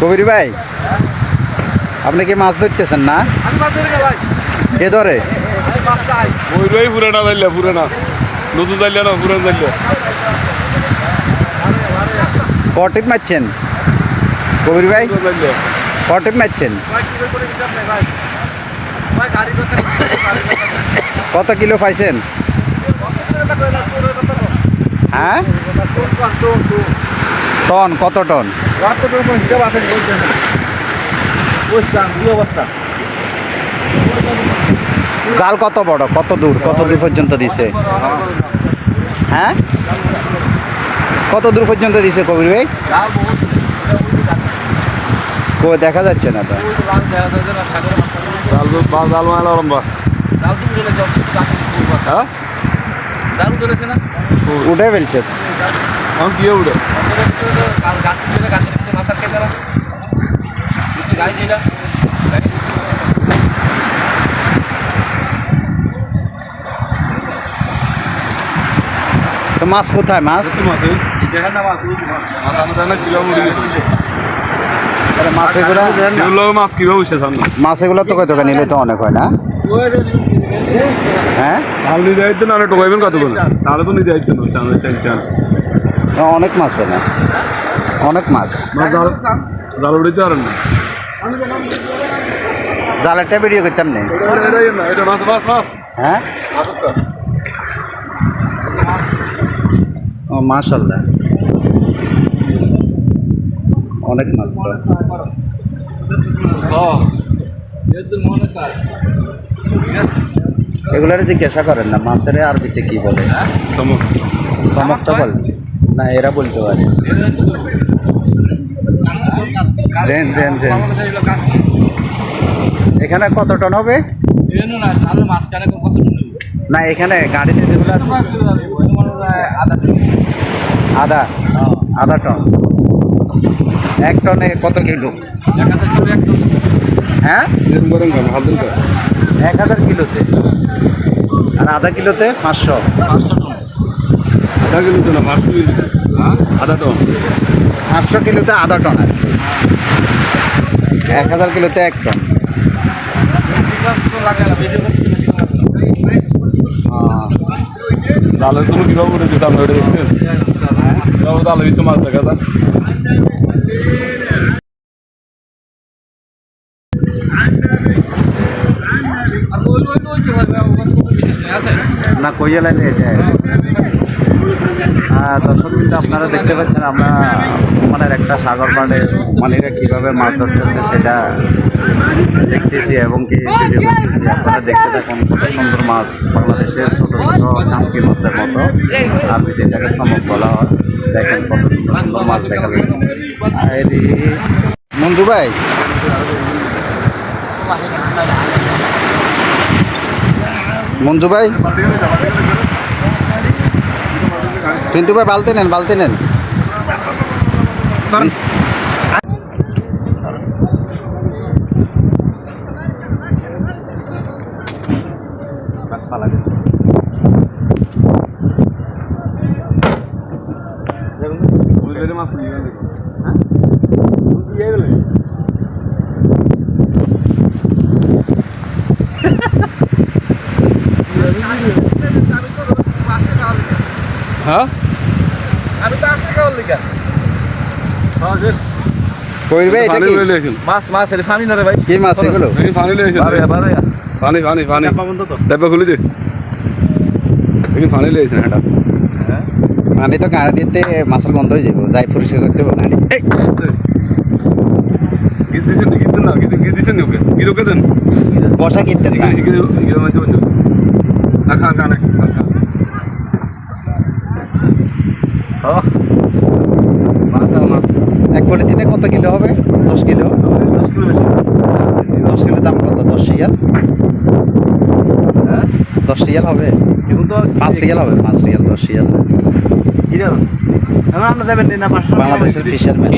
কবির ভাই আপনি কি মাছ ধরতেছেন না? কে ধরে? ওই রই পুরানা যাইলে পুরানা নতুন যাইলে না পুরান কটিপ মারছেন? কবির ভাই কটিপ মারছেন? কত কিলো পাইছেন? হ্যাঁ? টন কত টন? জাল কত বড়? কত দূর? কত দূর পর্যন্ত দিছে? হ্যাঁ? কত দূর পর্যন্ত দিছে কবির ভাই? কো দেখা যাচ্ছে না তো। জাল লম্বা হ্যাঁ? উঠে ফেলছে। আমি কি উঠে। মাছ কোথায় মাছ? মাছ মুড়ি মাছ এগুলো এগুলো মাছ কীভাবে উঠছে সামনে? মাছ এগুলো তো কত নিলে তো অনেক হয় না? হ্যাঁ? তাহলে নিতে যাইতে না টোকাইবেন কত তাহলে তো নিতে যাইতে না অনেক মাছ না অনেক মাছ। মাছ জাল জাল উড়িতে পারেন না? জালেরটা ভিডিও করতাম নেই মাছ হ্যাঁ? ও মাশাল্লাহ। অনেক মাছ তো। এগুলার জিজ্ঞাসা করেন না মাছের আরবিতে কি বলে? সমস সমক তো বলে। না, এরা বলতে পারে। জেন জেন জেন। এখানে কত টন হবে? না, এখানে গাড়িতে যেগুলো আছে। আধা আধা টন। এক টনে কত কিলো? হ্যাঁ? এক হাজার কিলোতে। আর আধা কিলোতে পাঁচশো। আধা কিলো তো না পাঁচশো কিলো আধা টন। পাঁচশো কিলোতে আধা টন আর। এক হাজার কিলোতে এক টন। জালের জন্য কীভাবে উঠেছে আপনি ওটা দেখছেন জালের ভিতরে মাছ দেখা না কইয়া হ্যাঁ দর্শক কিন্তু আপনারা দেখতে পাচ্ছেন আমরা ওমানের একটা সাগর পাড়ে ওমানিরা কীভাবে মাছ ধরতেছে সেটা দেখতেছি এবং কি ভিডিও করতেছি আপনারা দেখতে থাকুন, কত সুন্দর মাছ বাংলাদেশের ছোট ছোট কাঁচকি মাছের মতো। আর যেটাকে চমক বলা হয়, দেখেন কত সুন্দর সুন্দর মাছ দেখা যাচ্ছে। মঞ্জু ভাই। মঞ্জু ভাই। পিন্টু ভাই বালতি নেন বালতি নেন। মাছ নিয়ে হ্যাঁ? পানি কি? লয়ে লিয়েছেন মাছ মাছ এর ফানি না রে ভাই। কি মাছ এগুলো? এই ডাব্বা খুলে দে। এটা। তো গাড়িতে মাছের গন্ধ হয়ে যাব যাই পরিষ্কার করতে হবে গাড়ি। গীত দিছেন গীত দেন না গীত গীত দিছেন নি ওকে? গীত ওকে দেন। বসা কিনতেন না। গীত গীত গীত মধ্যে বন্ধু না খান খান খান খান মাছ আর মাছ এক পলিথিনে কত কিলো হবে? দশ কিলো? দশ কিলো বেশি। দশ কিলো দাম কত? দশ রিয়াল? দশ রিয়াল হবে? পাঁচ রিয়াল হবে? পাঁচ রিয়াল দশ রিয়াল। না। কিরে এখন আমরা যাবেন না পাঁচশো বাংলাদেশের ফিশারম্যান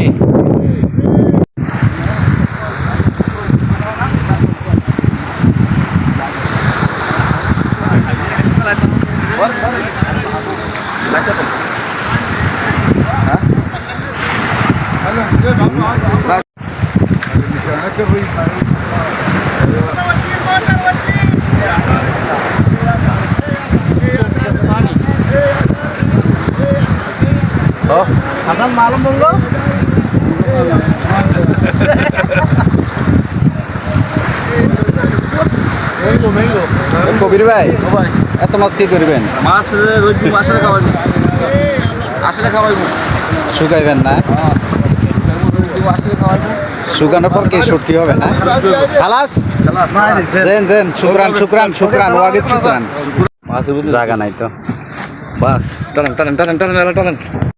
বলল ম্যাঙ্গো ম্যাঙ্গো কবির ভাই এত মাছ কি করবেন? মাছ রোজ আসলে খাওয়াইবো। আসলে খাওয়াইবো। শুকাইবেন না রোজ দু আসলে খাওয়াইবো শুকানোর পর কি শুটকি হবে না? খালাস? জেন জেন শুক্রান শুক্রান শুক্রান ওয়াগের শুক্রান। জায়গা নাই তো। বাস টানেন টানেন টানেন টানেন টানেন।